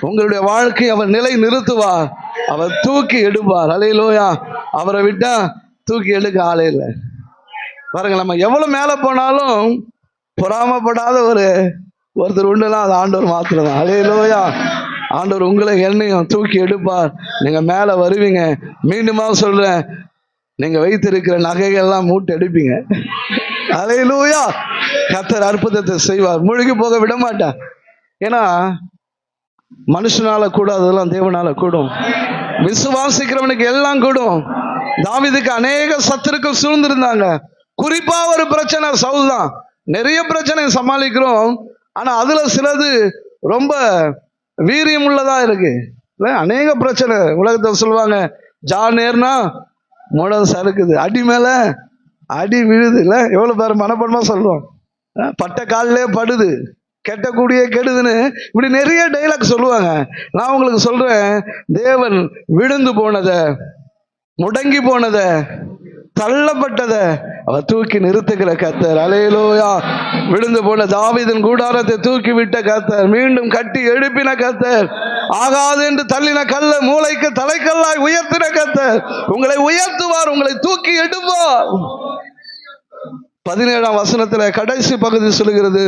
உங்களுடைய வாழ்க்கை அவர் நிலை நிறுத்துவார் அவர் தூக்கி எடுப்பார். அலையிலோயா அவரை விட்டா தூக்கி எடுக்க ஆளே இல்லை. பாருங்க நம்ம எவ்வளவு மேல போனாலும் பொறாமப்படாத ஒரு ஒருத்தர் உண்டுனா அது ஆண்டவர் மாத்திரம் தான் அலையிலோயா ஆண்டவர் உங்களை என்னையும் தூக்கி எடுப்பார். நீங்க மேல வருவீங்க. மீண்டுமா சொல்றேன். நீங்க வைத்திருக்கிற நகைகள்லாம் மூட்டை எடுப்பீங்க. அலையிலூயா கத்தர் அற்புதத்தை செய்வார். முழுகி போக விட மாட்டார். ஏன்னா மனுஷனால கூடாததெல்லாம் தேவனால கூடும். விசுவாசிக்கிறவனுக்கு எல்லாம் கூடும். தாவிதுக்கு அநேக சத்துருக்கள் சூழ்ந்திருந்தாங்க. குறிப்பா ஒரு பிரச்சனை சவுல் தான். நிறைய பிரச்சனை சமாளிக்கிறோம். ஆனா அதுல சிலது ரொம்ப வீரியம் உள்ளதா இருக்கு. இல்லை அநேக பிரச்சனை. உலகத்தை சொல்லுவாங்க ஜா நேர்னா முடம் சறுக்குது. அடி மேல அடி விழுது. இல்ல எவ்வளவு பேர் மனப்படமா சொல்லுவோம் பட்ட காலிலே படுது. கெட்டக்கூடிய கெடுதுன்னு இப்படி நிறைய டைலாக் சொல்லுவாங்க. நான் உங்களுக்கு சொல்றேன் தேவன் விழுந்து போனதை முடங்கி போனதை தள்ளப்பட்டதை அவ தூக்கி நிறுத்துகிற கத்தர் அலையிலோயா விழுந்து போன தாவிதன் கூடாரத்தை தூக்கி விட்ட கத்தர் மீண்டும் கட்டி எழுப்பின கத்தர் ஆகாது என்று தள்ளின கல்ல மூளைக்கு தலைக்கல்லாய் உயர்த்தின கத்தர் உங்களை உயர்த்துவார் உங்களை தூக்கி எடுப்பார். பதினேழாம் வசனத்துல கடைசி பகுதி சொல்லுகிறது.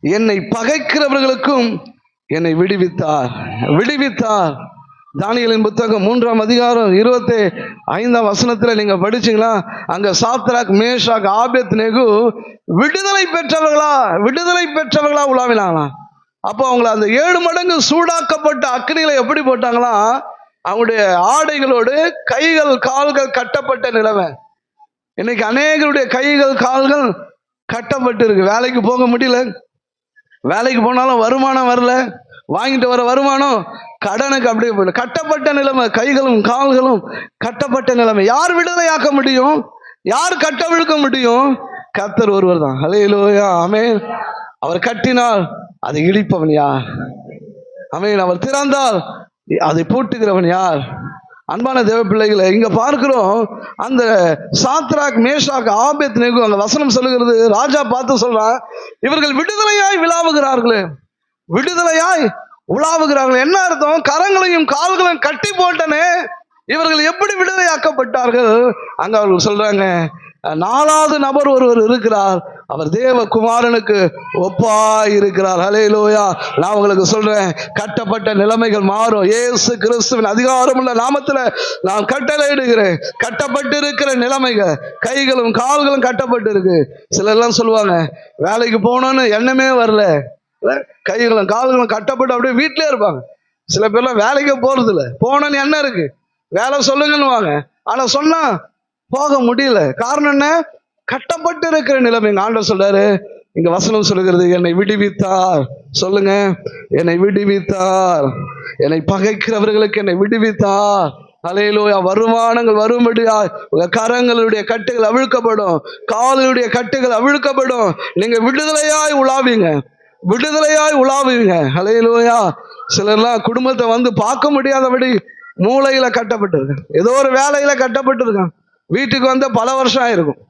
என்னை பகைக்கிறவர்களுக்கும் என்னை விடுவித்தார். விடுவித்தார். தானியலின் புத்தகம் மூன்றாம் அதிகாரம் இருபத்தி ஐந்தாம் வசனத்தில் நீங்கள் படிச்சீங்களா? அங்கே சாத்ராக் மேஷாக் ஆபேத் நெகு விடுதலை பெற்றவர்களா? விடுதலை பெற்றவர்களா உலாவினாங்களா? அப்போ அவங்கள அந்த ஏழு மடங்கு சூடாக்கப்பட்ட அக்னியில எப்படி போட்டாங்களா? அவங்களுடைய ஆடைகளோடு கைகள் கால்கள் கட்டப்பட்ட நிலைமை இன்னைக்கு அநேகருடைய கைகள் கால்கள் கட்டப்பட்டு இருக்கு வேலைக்கு போக முடியல. வேலைக்கு போனாலும் வருமானம் வரல. வாங்கிட்டு வர வருமானம் கடனுக்கு அப்படியே போயிடும் கட்டப்பட்ட நிலைமை கைகளும் கால்களும் கட்டப்பட்ட நிலைமை. யார் விடுதலையாக்க முடியும்? யார் கட்ட விழுக்க முடியும்? கத்தர் ஒருவர் தான். அலையிலோயா அமேன் அவர் கட்டினால் அதை இடிப்பவன் யார்? அமேன் அவர் திறந்தால் அதை பூட்டுகிறவன் யார்? அன்பான தேவ பிள்ளைகளை இங்கே பார்க்கிறோம் அந்த சாத்ராக் மேஷாக் ஆபேத் நேகு அந்த வசனம் சொல்லுகிறது. ராஜா பார்த்து சொல்றான் இவர்கள் விடுதலையாய் விழாவுகிறார்களே. விடுதலையாய் உலாவுகிறார்கள். என்ன அர்த்தம்? கரங்களையும் கால்களையும் கட்டி போட்டனே இவர்கள் எப்படி விடுதலையாக்கப்பட்டார்கள்? அங்க அவர்கள் சொல்றாங்க நாலாவது நபர் ஒருவர் இருக்கிறார். அவர் தேவகுமாரனுக்கு ஒப்பாய் இருக்கிறார் ஹலேலோயா நான் உங்களுக்கு சொல்றேன் கட்டப்பட்ட நிலைமைகள் மாறும். ஏசு கிறிஸ்துவின் அதிகாரமுள்ள நாமத்துல நான் கட்டளையிடுகிறேன். கட்டப்பட்டு இருக்கிற நிலைமைகள் கைகளும் கால்களும் கட்டப்பட்டு இருக்கு சிலர்லாம் சொல்லுவாங்க வேலைக்கு போகணும்னு எண்ணமே வரல. கைகளும் கால்களும் கட்டப்பட்டு அப்படியே வீட்டிலே இருப்பாங்க. சில பேர்லாம் வேலைக்கே போறது இல்ல போகணும்னு என்ன இருக்கு. வேலை சொல்லுங்கன்னு வாங்க ஆனா சொன்னா போக முடியல. காரணம் என்ன? கட்டப்பட்டு இருக்கிற நிலைமை. எங்க ஆண்டவர் சொல்றாரு இங்க வசனம் சொல்லுகிறது என்னை விடுவித்தார். சொல்லுங்க என்னை விடுவித்தார். என்னை பகைக்கிறவர்களுக்கு என்னை விடுவித்தார். அலையிலோயா வருமானங்கள் வரும்படியா உங்க கரங்களுடைய கட்டுகள் அவிழ்க்கப்படும். காலுடைய கட்டுகள் அவிழ்க்கப்படும். நீங்க விடுதலையாய் உலாவீங்க. விடுதலையாய் உலாவுவீங்க அலையிலோயா சிலர்லாம் குடும்பத்தை வந்து பார்க்க முடியாதபடி மூளையில கட்டப்பட்டிருக்கேன் ஏதோ ஒரு வேலையில கட்டப்பட்டிருக்கேன் வீட்டுக்கு வந்து பல வருஷம் ஆயிருக்கும்.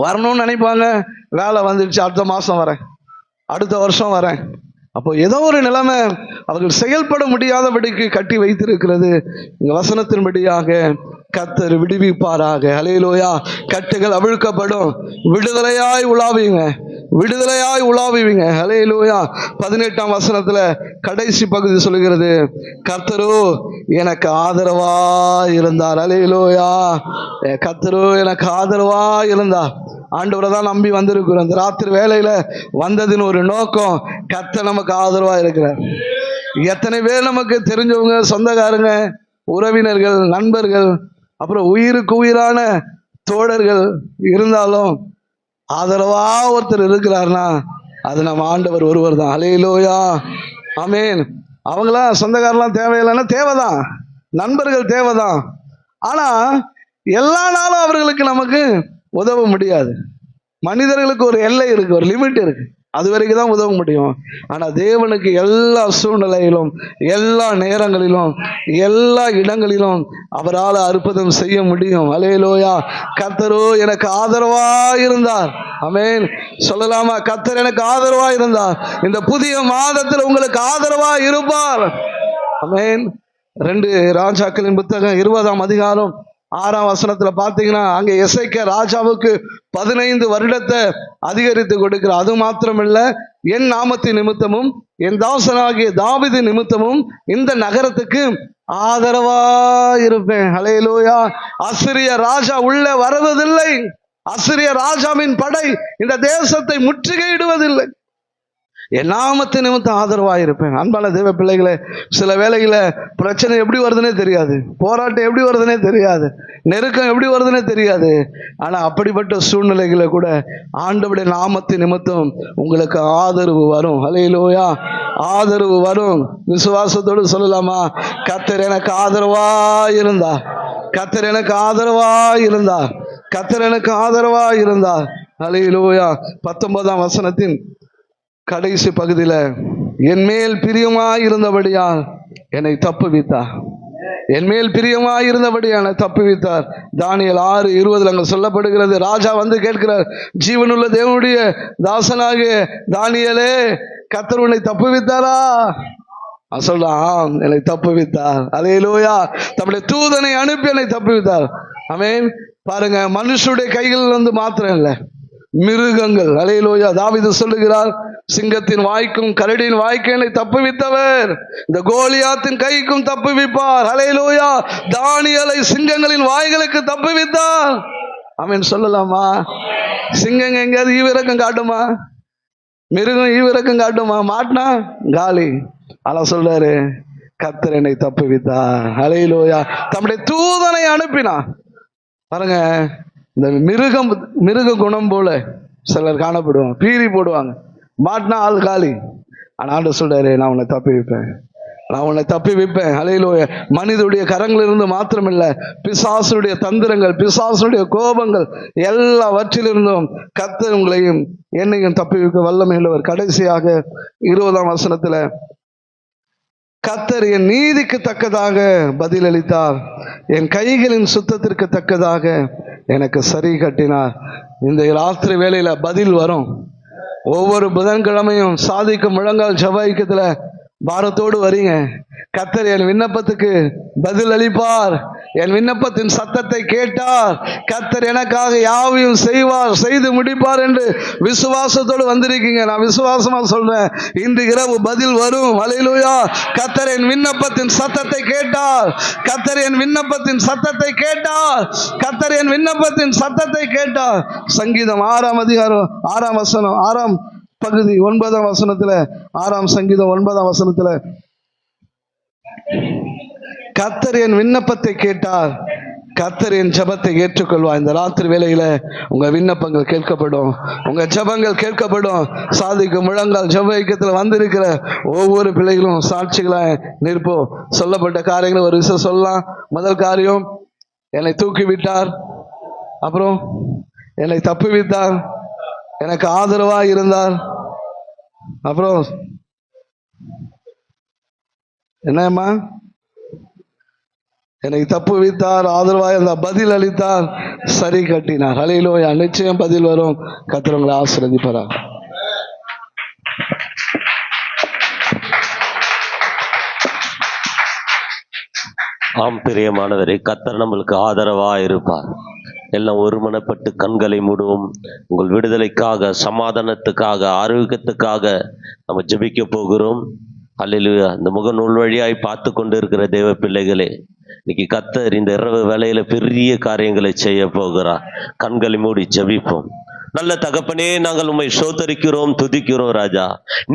வரணும்னு நினைப்பாங்க. வேலை வந்துடுச்சு அடுத்த மாதம் வரேன். அடுத்த வருஷம் வரேன். அப்போ ஏதோ ஒரு நிலைமை அவர்கள் செயல்பட முடியாதபடிக்கு கட்டி வைத்திருக்கிறது. இங்க வசனத்தின்படியாக கத்தர் விடுவிப்பாராக. அலையிலோயா கட்டுகள் அவிழ்க்கப்படும். விடுதலையாய் உலாவீங்க விடுதலையாய் உலாவுவீங்க. லூயா பதினெட்டாம் வசனத்துல கடைசி பகுதி சொல்லுகிறது. கர்த்தரோ எனக்கு ஆதரவா இருந்தார். அலையிலோயா கர்த்தரோ எனக்கு ஆதரவா இருந்தார். ஆண்டவரை தான் நம்பி வந்திருக்கிறோம். இந்த ராத்திரி வேலையில வந்ததின் ஒரு நோக்கம் கர்த்தர் நமக்கு ஆதரவா இருக்கிறார். எத்தனை பேர் நமக்கு தெரிஞ்சவங்க சொந்தக்காரங்க உறவினர்கள் நண்பர்கள் அப்புறம் உயிருக்கு உயிரான தோழர்கள் இருந்தாலும் ஆதரவா ஒருத்தர் இருக்கிறார்னா அது நம்ம ஆண்டவர் ஒருவர் தான் அலையிலோயா ஆமேன் அவங்களாம் சொந்தக்காரெல்லாம் தேவையில்லைன்னா தேவைதான். நண்பர்கள் தேவைதான். ஆனா எல்லா நாளும் அவர்களுக்கு நமக்கு உதவ முடியாது. மனிதர்களுக்கு ஒரு எல்லை இருக்கு ஒரு லிமிட் இருக்கு. அது வரைக்கும் தான் உதவ முடியும். ஆனால் தேவனுக்கு எல்லா சூழ்நிலையிலும் எல்லா நேரங்களிலும் எல்லா இடங்களிலும் அவரால் அற்புதம் செய்ய முடியும். அலையலோயா. கத்தரோ எனக்கு ஆதரவாக இருந்தார். அமேன் சொல்லலாமா? கத்தர் எனக்கு ஆதரவாக இருந்தார். இந்த புதிய மாதத்தில் உங்களுக்கு ஆதரவாக இருப்பார். அமேன் ரெண்டு ராஜாக்களின் புத்தகம் இருபதாம் அதிகாரம் ஆறாம் வசனத்துல பாத்தீங்கன்னா அங்க இசைக்க ராஜாவுக்கு பதினைந்து வருடத்தை அதிகரித்து கொடுக்கிற அது மாத்திரமில்ல என் நாமத்தி நிமித்தமும் என் தாசனாகிய தாவிது நிமித்தமும் இந்த நகரத்துக்கு ஆதரவா இருப்பேன். ஹலையிலோயா அசிரிய ராஜா உள்ள வருவதில்லை. அசிரிய ராஜாவின் படை இந்த தேசத்தை முற்றுகையிடுவதில்லை. என் நாமத்து நிமித்தம் ஆதரவாக இருப்பேன். அன்பான தேவ பிள்ளைகளே சில வேளையில பிரச்சனை எப்படி வருதுன்னே தெரியாது. போராட்டம் எப்படி வருதுன்னே தெரியாது. நெருக்கம் எப்படி வருதுன்னே தெரியாது. ஆனால் அப்படிப்பட்ட சூழ்நிலைகளை கூட ஆண்டவுடைய நாமத்து நிமித்தம் உங்களுக்கு ஆதரவு வரும். அலையிலோயா ஆதரவு வரும். விசுவாசத்தோடு சொல்லலாமா? கத்தர் எனக்கு ஆதரவா இருந்தா கத்தர் எனக்கு ஆதரவா இருந்தா கத்தர் எனக்கு ஆதரவா இருந்தா. அலையிலோயா பத்தொன்பதாம் வசனத்தின் கடைசி பகுதியில் என் மேல் பிரியமாய் இருந்தபடியால் என்னை தப்புவித்தார். என் மேல் பிரியமாய் இருந்தபடியால் என்னை தப்புவித்தார். தானியல் ஆறு இருபதுல அங்கே சொல்லப்படுகிறது. ராஜா வந்து கேட்கிறார் ஜீவனுள்ள தேவனுடைய தாசனாகிய தானியலே கத்தர் உன்னை தப்புவித்தாரா? சொல்றான் "ஆம், என்னை தப்புவித்தார். அதே லோயா தம்முடைய தூதனை அனுப்பி என்னை தப்புவித்தார். அவன் பாருங்க மனுஷருடைய கைகள் வந்து மாத்திரம் இல்லை மிருகங்கள். அலையிலோயா தாவிது சொல்லுகிறார் சிங்கத்தின் வாய்க்கும் கரடியின் வாய்க்கனை தப்புவித்தவர். இந்த கோலியாத்தின் கைக்கும் தப்புவிப்பார். அலையிலோயா தானியலை சிங்கங்களின் வாய்களுக்கு தப்புவித்தார். அவன் சொல்லலாமா? சிங்கங்க எங்கேயாவது ஈவிரக்கம் காட்டுமா? மிருகம் ஈவிரக்கம் காட்டுமா? மாட்டினா? காலி. ஆனா சொல்றாரு கத்திரனை என்னை தப்புவித்தார். அலையிலோயா தம்முடைய தூதனை அனுப்பினா. பாருங்க இந்த மிருகம் மிருக குணம் போல சிலர் காணப்படுவாங்க. பீரி போடுவாங்க. மாட்டினா ஆள் காலி. ஆனால் ஆண்டு சொல்றாரு நான் உன்னை தப்பி வைப்பேன் நான் உன்னை தப்பி வைப்பேன் அலையிலோய மனிதனுடைய கரங்களிலிருந்து மாத்திரமில்லை பிசாசுடைய தந்திரங்கள் பிசாசுடைய கோபங்கள் எல்லாவற்றிலிருந்தும் கத்தர் உங்களையும் என்னையும் தப்பி வைக்க வல்லமையுள்ளவர். கடைசியாக இருபதாம் வசனத்தில் கத்தர் என் நீதிக்கு தக்கதாக பதிலளித்தார். என் கைகளின் சுத்தத்திற்கு தக்கதாக எனக்கு சரி கட்டினார். இந்த ராத்திரி வேலையில் பதில் வரும். ஒவ்வொரு புதன்கிழமையும் சாதிக்கும் முழங்கால் செவ்வாய்க்கத்தில் பாரத்தோடு வரீங்க. கத்தர் என் விண்ணப்பத்துக்கு பதில் அளிப்பார் என் விண்ணப்பத்தின் சத்தத்தை கேட்டார். கத்தர் எனக்காக யாவையும் செய்வார் செய்து முடிப்பார் என்று விசுவாசத்தோடு வந்திருக்கீங்க. நான் விசுவாசமா சொல்றேன். இன்று இரவு பதில் வரும். வலையிலூயா கத்தர் என் விண்ணப்பத்தின் சத்தத்தை கேட்டார். கத்தர் என் விண்ணப்பத்தின் சத்தத்தை கேட்டார். கத்தர் என் விண்ணப்பத்தின் சத்தத்தை கேட்டார். சங்கீதம் ஆறாம் அதிகாரம் ஆறாம் வசனம். ஆறாம் பகுதி ஒன்பதாம் வசனத்துல ஆறாம் சங்கீதம் ஒன்பதாம் வசனத்துல கத்தர் என் விண்ணப்பத்தை கேட்டார். கத்தர் என் ஜெபத்தை ஏற்றுக்கொள்வா இந்த ராத்திரி வேலையில உங்க விண்ணப்பங்கள் கேட்கப்படும். உங்க ஜெபங்கள் கேட்கப்படும். சாதிக்கும் முழங்கால் ஜெப ஐக்கியத்துல வந்திருக்கிற ஒவ்வொரு பிள்ளைகளும் சாட்சிகளாய் நிற்போம். சொல்லப்பட்ட காரியங்களை ஒரு விஷயம் சொல்லலாம். முதல் காரியம் என்னை தூக்கி விட்டார் அப்புறம் என்னை தப்புவித்தார். எனக்கு ஆதரவா இருந்தார். அப்புறம் என்னம்மா? எனக்கு தப்பு வைத்தார் ஆதரவாக இருந்தார் பதில் அளித்தார் சரி கட்டினார். அலையிலோயா நிச்சயம் பதில் வரும். கத்திரவங்களை ஆசிரதிப்பாரா ஆம் பிரியமானவரே கத்தர் நம்மளுக்கு ஆதரவா இருப்பார். எல்லாம் ஒருமனப்பட்டு கண்களை மூடுவோம். உங்கள் விடுதலைக்காக சமாதானத்துக்காக ஆரோக்கியத்துக்காக நம்ம ஜெபிக்க போகிறோம். அல்லேலூயா இந்த முகநூல் வழியாய் பார்த்து கொண்டு இருக்கிற தேவ பிள்ளைகளே இன்னைக்கு கத்தர் இந்த இரவு வேலையில பெரிய காரியங்களை செய்ய போகிறார். கண்களை மூடி ஜபிப்போம். நல்ல தகப்பனே நாங்கள் உண்மை சோதரிக்கிறோம் துதிக்கிறோம் ராஜா.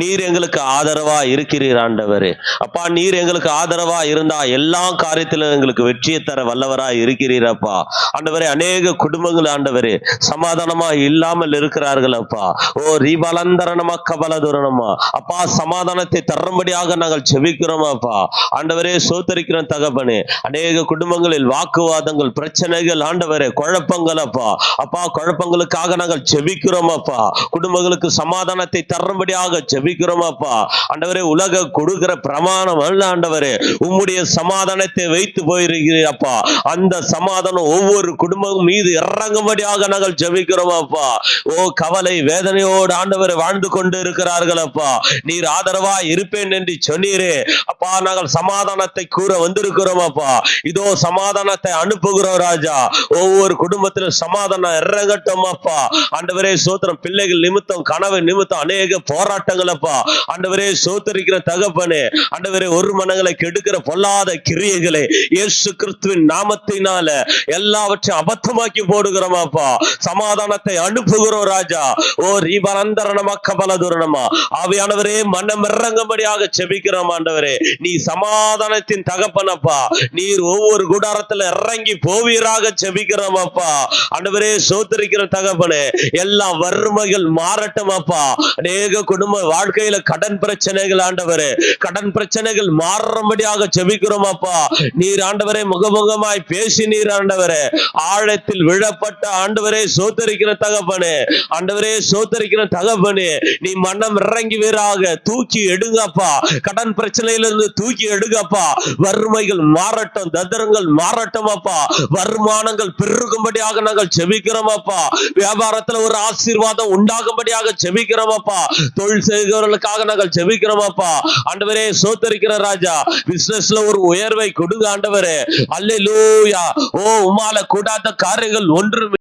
நீர் எங்களுக்கு ஆதரவா இருக்கிறீர் ஆண்டவரே. அப்பா நீர் எங்களுக்கு ஆதரவா இருந்தா எல்லா காரியத்திலும் எங்களுக்கு வெற்றியை தர வல்லவரா இருக்கிறீரப்பா ஆண்டவரே அநேக குடும்பங்கள் ஆண்டவரே சமாதானமா இல்லாமல் இருக்கிறார்கள் அப்பா. ஓ ரீபலந்தரணமா கபலதுரணமா அப்பா சமாதானத்தை தரும்படியாக நாங்கள் செவிக்கிறோம் அப்பா. ஆண்டவரே சோத்தரிக்கிறோம் தகப்பனே. அநேக குடும்பங்களில் வாக்குவாதங்கள் பிரச்சனைகள் ஆண்டவரே குழப்பங்கள் அப்பா. அப்பா குழப்பங்களுக்காக நாங்கள் ஜெபிக்கிறோம் அப்பா குடும்பங்களுக்கு சமாதானத்தை தரும்படியாக ஜெபிக்கிறோம் அப்பா ஆண்டவரே உலக கொடுக்கிற பிரமாணம் அல்ல ஆண்டவரே. உம்முடைய சமாதானத்தை வைத்து போயிருக்கிறீர் அப்பா அந்த சமாதானம் ஒவ்வொரு குடும்பம் மீது இறங்கும்படியாக நாங்கள் ஜெபிக்கிறோம் அப்பா ஓ கவலை வேதனையோடு ஆண்டவரை வாழ்ந்து கொண்டு இருக்கிறார்கள் அப்பா நீர் ஆதரவா இருப்பேன் என்று சொன்னீரே. அப்பா நாங்கள் சமாதானத்தை கூற வந்திருக்கிறோம் அப்பா இதோ சமாதானத்தை அனுப்புகிறோம் ராஜா. ஒவ்வொரு குடும்பத்திலும் சமாதானம் இறங்கட்டும் அப்பா ஆண்டவரே சோத்திரம் பிள்ளைகள் நிமித்தம் கனவு நிமித்தம் அநேக போராட்டங்களப்பா. ஆண்டவரே சோத்தரிக்கிற தகப்பனே ஆண்டவரே ஒரு மனங்களை கெடுக்கிற பொல்லாத கிரியைகளை இயேசு கிறிஸ்துவின் நாமத்தினால எல்லாவற்றையும் அபத்தமாக்கி போடுகிறோமாப்பா. சமாதானத்தை அனுப்புகிறோம் ராஜா. ஓ ரீபரந்தரணமா கபலதுரணமா ஆவியானவரே மனம் இறங்கும்படியாக செபிக்கிறோம் ஆண்டவரே. நீ சமாதானத்தின் தகப்பனப்பா. நீர் ஒவ்வொரு கூடாரத்துல இறங்கி போவீராக செபிக்கிறோம் அப்பா ஆண்டவரே சோத்தரிக்கிற தகப்பனே எல்லா வறுமைகள் மாறட்டும் அப்பா. அநேக குடும்ப வாழ்க்கையில கடன் பிரச்சனைகள் ஆண்டவரே. கடன் பிரச்சனைகள் மாறும்படியாக செபிக்கிறோம் அப்பா. நீர் ஆண்டவரே முகமுகமாய் பேசி நீர் ஆண்டவரே. ஆழத்தில் விழப்பட்ட ஆண்டவரே சோத்தரிக்கிற தகப்பனே. ஆண்டவரே சோத்தரிக்கிற தகப்பனே நீ மன்னம் இறங்கி வீராக தூக்கி எடுங்கப்பா கடன் பிரச்சனையிலிருந்து தூக்கி எடுங்கப்பா வறுமைகள் மாறட்டும் தந்திரங்கள் மாறட்டும் அப்பா. வருமானங்கள் பெருகும்படியாக நாங்கள் செபிக்கிறோம் அப்பா. வியாபாரத்துல ஒரு ஆசீர்வாதம் உண்டாகும்படியாக செபிக்கிறோம் அப்பா. தொழில் செய்கிறவர்களுக்காக நாங்கள் செபிக்கிறோமப்பா ஆண்டவரே சோத்தரிக்கிற ராஜா பிசினஸ்ல ஒரு உயர்வை கொடுங்க ஆண்டவரே. அல்லேலூயா ஓ உமால கூடாத காரியங்கள் ஒன்று